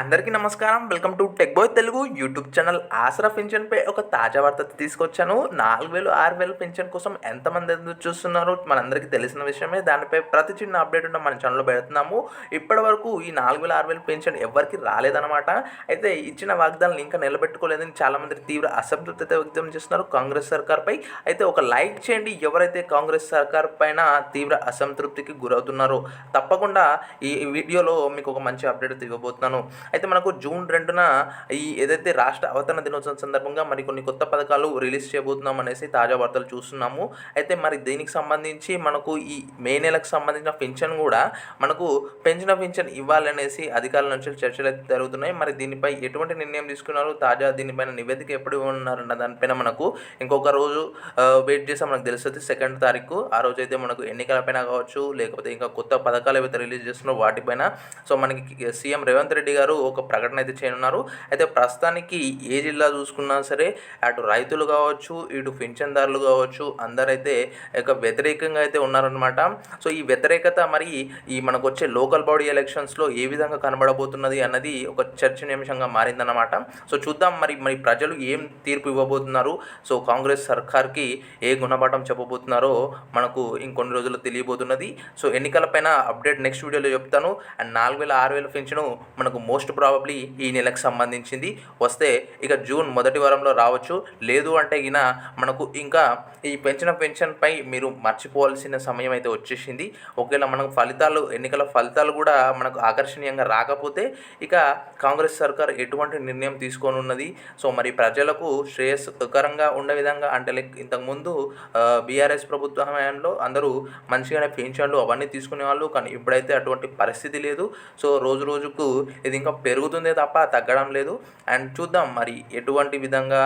అందరికీ నమస్కారం. Welcome to tech boy Telugu YouTube channel Aasara పెన్షన్పై ఒక తాజా వార్త తీసుకొచ్చాను. నాలుగు వేలు ఆరు వేలు పెన్షన్ కోసం ఎంతమంది ఎదురు చూస్తున్నారు మనందరికీ తెలిసిన విషయమే. దానిపై ప్రతి చిన్న అప్డేట్ ఉన్న మన ఛానల్లో పెడుతున్నాము. ఇప్పటి వరకు ఈ నాలుగు వేల ఆరు వేలు పెన్షన్ ఎవరికి రాలేదన్నమాట. అయితే ఇచ్చిన వాగ్దానాలు ఇంకా నిలబెట్టుకోలేదని చాలామంది తీవ్ర అసంతృప్తి వ్యక్తం చేస్తున్నారు కాంగ్రెస్ సర్కార్పై అయితే ఒక లైక్ చేయండి. ఎవరైతే కాంగ్రెస్ సర్కార్ పైన తీవ్ర అసంతృప్తికి గురవుతున్నారో తప్పకుండా ఈ వీడియోలో మీకు ఒక మంచి అప్డేట్ ఇవ్వబోతున్నాను. అయితే మనకు జూన్ రెండున ఈ ఏదైతే రాష్ట్ర అవతరణ దినోత్సవం సందర్భంగా మరి కొన్ని కొత్త పథకాలు రిలీజ్ చేయబోతున్నాం అనేసి తాజా వార్తలు చూస్తున్నాము. అయితే మరి దీనికి సంబంధించి మనకు ఈ మే నెలకు సంబంధించిన పెన్షన్ కూడా మనకు పెంచిన పెన్షన్ ఇవ్వాలనేసి అధికారుల నుంచి చర్చలు అయితే జరుగుతున్నాయి. మరి దీనిపై ఎటువంటి నిర్ణయం తీసుకున్నారు? తాజా దీనిపైన నివేదిక ఎప్పుడు ఉన్నారన్న దానిపైన మనకు ఇంకొక రోజు వెయిట్ చేస్తే మనకు తెలుస్తుంది సెకండ్ తారీఖు. ఆ రోజు అయితే మనకు ఎన్నికలపైన కావచ్చు లేకపోతే ఇంకా కొత్త పథకాలు ఏవైతే రిలీజ్ చేస్తున్నారో వాటిపైన. సో మనకి సీఎం రేవంత్ రెడ్డి గారు ఒక ప్రకటన అయితే చేయనున్నారు. అయితే ప్రస్తుతానికి ఏ జిల్లా చూసుకున్నా సరే అటు రైతులు కావచ్చు ఇటు పింఛన్దారులు కావచ్చు అందరైతే ఇక వ్యతిరేకంగా అయితే ఉన్నారనమాట సో ఈ వ్యతిరేకత మరి ఈ మనకు వచ్చే లోకల్ బాడీ ఎలక్షన్స్లో ఏ విధంగా కనబడబోతున్నది అన్నది ఒక చర్చనీయాంశంగా మారిందన్నమాట. సో చూద్దాం మరి మరి ప్రజలు ఏం తీర్పు ఇవ్వబోతున్నారు? సో కాంగ్రెస్ సర్కార్కి ఏ గుణపాఠం చెప్పబోతున్నారో మనకు ఇంకొన్ని రోజుల్లో తెలియబోతున్నది. సో ఎన్నికలపైన అప్డేట్ నెక్స్ట్ వీడియోలో చెప్తాను. అండ్ నాలుగు వేల ఆరు వేల పెన్షన్ మనకు మోస్ట్ ప్రాబబ్లీ ఈ నెలకు సంబంధించింది. వస్తే ఇక జూన్ మొదటి వారంలో రావచ్చు. లేదు అంటే గిన మనకు ఇంకా ఈ పెన్షన్ పెన్షన్పై మీరు మర్చిపోవాల్సిన సమయం అయితే వచ్చేసింది. ఒకవేళ మనకు ఫలితాలు ఎన్నికల ఫలితాలు కూడా మనకు ఆకర్షణీయంగా రాకపోతే ఇక కాంగ్రెస్ సర్కార్ ఎటువంటి నిర్ణయం తీసుకొని సో మరి ప్రజలకు శ్రేయస్కరంగా ఉండే విధంగా అంటే లైక్ ఇంతకుముందు బీఆర్ఎస్ ప్రభుత్వ హయాంలో అందరూ మంచిగానే పెన్షన్లు అవన్నీ తీసుకునే వాళ్ళు కానీ ఇప్పుడైతే అటువంటి పరిస్థితి లేదు. సో రోజు రోజుకు ఇది ఇంకా పెరుగుతుందే తప్ప తగ్గడం లేదు. అండ్ చూద్దాం మరి ఎటువంటి విధంగా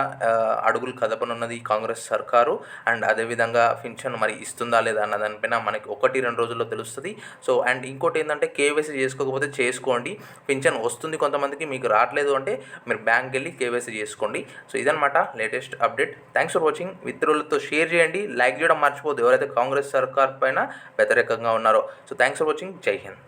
అడుగులు కదపనున్నది కాంగ్రెస్ సర్కారు అండ్ అదేవిధంగా పెన్షన్ మరి ఇస్తుందా లేదా అన్న దానిపైన మనకి ఒకటి రెండు రోజుల్లో తెలుస్తుంది. సో అండ్ ఇంకోటి ఏంటంటే కేవైసీ చేసుకోకపోతే చేసుకోండి. పెన్షన్ వస్తుంది కొంతమందికి మీకు రావట్లేదు అంటే మీరు బ్యాంక్కి వెళ్ళి కేవైసీ చేసుకోండి. సో ఇదనమాట latest update. Thanks for watching. మిత్రులతో షేర్ చేయండి. లైక్ చేయడం మర్చిపోదు ఎవరైతే కాంగ్రెస్ సర్కార్ పైన వ్యతిరేకంగా ఉన్నారో. So thanks for watching. Jai Hind.